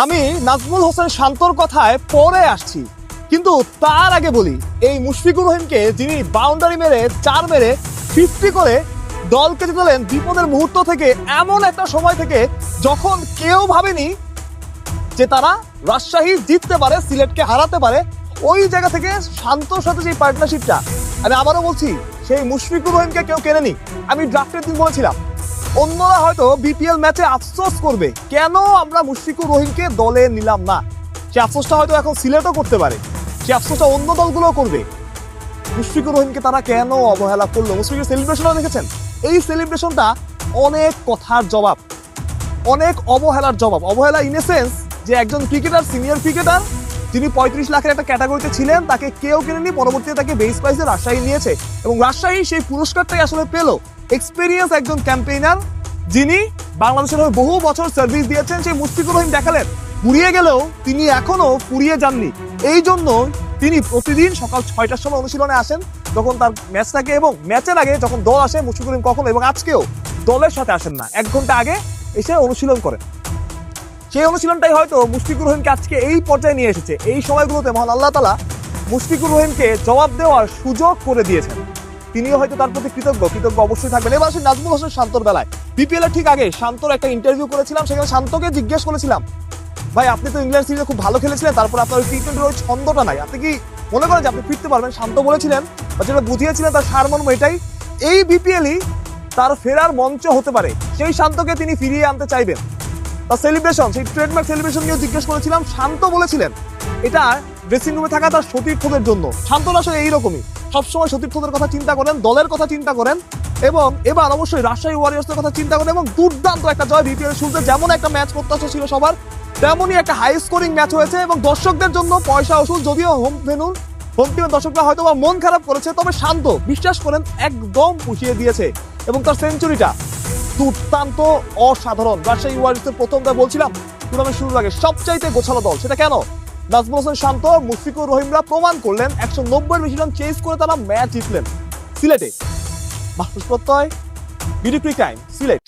আমি নাজমুল হোসেন শান্তর কথায় পরে আসছি। কিন্তু তার আগে বলি, এই মুশফিকুর রহিমকে যিনি বাউন্ডারি মেরে চার মেরে ফিফটি করে দলকে জিতালেন বিপদের মুহূর্ত থেকে, এমন একটা সময় থেকে যখন কেউ ভাবেনি যে তারা রাজশাহী জিততে পারে, সিলেটকে হারাতে পারে, ওই জায়গা থেকে শান্তর সাথে যে পার্টনারশিপটা আমি আবারও বলছি, সেই মুশফিকুর রহিমকে কেউ কেনেনি। আমি ড্রাফটের দিন বলেছিলাম। অন্যরা হয়তো বিপিএল ম্যাচে আফসোস করবে। কেন আমরা মুশফিকুর রহিমকে দলে নিলাম না? সে আফসোসটা হয়তো এখন সিলেটও করতে পারে। সে আফসোসটা অন্য দলগুলো করবে। মুশফিকুর রহিমকে তারা কেন অবহেলা করল? মুশফিকের সেলিব্রেশনও দেখেছেন? এই সেলিব্রেশনটা অনেক কথার জবাব। অনেক অবহেলার জবাব। অবহেলা ইন সেন্স যে একজন ক্রিকেটার সিনিয়র ক্রিকেটার যিনি পঁয়ত্রিশ লাখের একটা ক্যাটাগরিতে ছিলেন, তাকে কেউ কিনেনি, পরবর্তীতে তাকে বেস প্রাইসে রাজশাহী নিয়েছে। এবং রাজশাহী সেই পুরস্কারটাই আসলে পেল। এক্সপিরিয়েন্স একজন ক্যাম্পেইনার যিনি বাংলাদেশের হয়ে বহু বছর সার্ভিস দিয়েছেন, সেই মুশফিকুর রহিম দেখালেন। পুড়িয়ে গেলেও তিনি এখনও পুড়িয়ে যাননি। এই জন্য তিনি প্রতিদিন সকাল ছয়টার সময় অনুশীলনে আসেন, যখন তার ম্যাচ থাকে এবং ম্যাচের আগে যখন দল আসে, মুশফিকুর রহিম কখনো এবং আজকেও দলের সাথে আসেন না। এক ঘণ্টা আগে এসে অনুশীলন করেন। সেই অনুশীলনটাই হয়তো মুশফিকুর রহিমকে আজকে এই পর্যায়ে নিয়ে এসেছে। এই সময়গুলোতে মহান আল্লাহ তালা মুশফিকুর রহিমকে জবাব দেওয়ার সুযোগ করে দিয়েছেন। তিনিও হয়তো তার প্রতি কৃতজ্ঞ। কৃতজ্ঞ অবশ্যই থাকবেন। এবার আসি নাজমুল হোসেন শান্তর বেলায়। বিপিএল ঠিক আগে শান্তর একটা ইন্টারভিউ করেছিলাম, সেখানে শান্তকে জিজ্ঞেস করেছিলাম, ভাই, আপনি তো ইংল্যান্ড সিরিজে খুব ভালো খেলেছিলেন, তারপর আপনার ওই টি টোয়েন্টির ওই ছন্দটা নাই। আপনি কি মনে করেন যে আপনি ফিরতে পারবেন? শান্ত বলেছিলেন, বা যেটা বুঝিয়েছিলেন তার সারমর্ম এটাই, এই বিপিএলই তার ফেরার মঞ্চ হতে পারে। সেই শান্তকে তিনি ফিরিয়ে আনতে চাইবেন। তার সেলিব্রেশন সেই ট্রেডমার্ক সেলিব্রেশন নিয়েও জিজ্ঞেস করেছিলাম, শান্ত বলেছিলেন, এটা ড্রেসিং রুমে থাকা তার সতীর্থদের জন্য। শান্ত আসলে এইরকমই। সবসময় সতীর্থদের কথা চিন্তা করেন, দলের কথা চিন্তা করেন, এবং এবার অবশ্যই রাজশাহী ওয়ারিয়ার্সের কথা চিন্তা করেন, এবং দুর্দান্ত একটা জয় বিপিএল শুরুতে যেমন একটা ম্যাচ প্রত্যাশা ছিল সবার, তেমনই একটা হাই স্কোরিং ম্যাচ হয়েছে, এবং দর্শকদের জন্য পয়সা ওষুধ, যদিও হোম ভেনুর হোম টিমের দর্শকরা হয়তো বা মন খারাপ করেছে, তবে শান্ত বিশ্বাস করেন, একদম পুষিয়ে দিয়েছে, এবং তার সেঞ্চুরিটা দুর্দান্ত, অসাধারণ। রাজশাহী ওয়ারিয়ার্সের প্রথমটা বলছিলাম টুর্নামেন্ট শুরুর আগে সবচাইতে গোছালো দল, সেটা কেন? নাজমুল হোসেন শান্ত, মুশফিকুর রহিমরা প্রমাণ করলেন, একশো নব্বই বেশি রান চেস করে তারা ম্যাচ জিতলেন। সিলেটে মাহফুজ প্রত্যয়, বিডি টাইম সিলেট।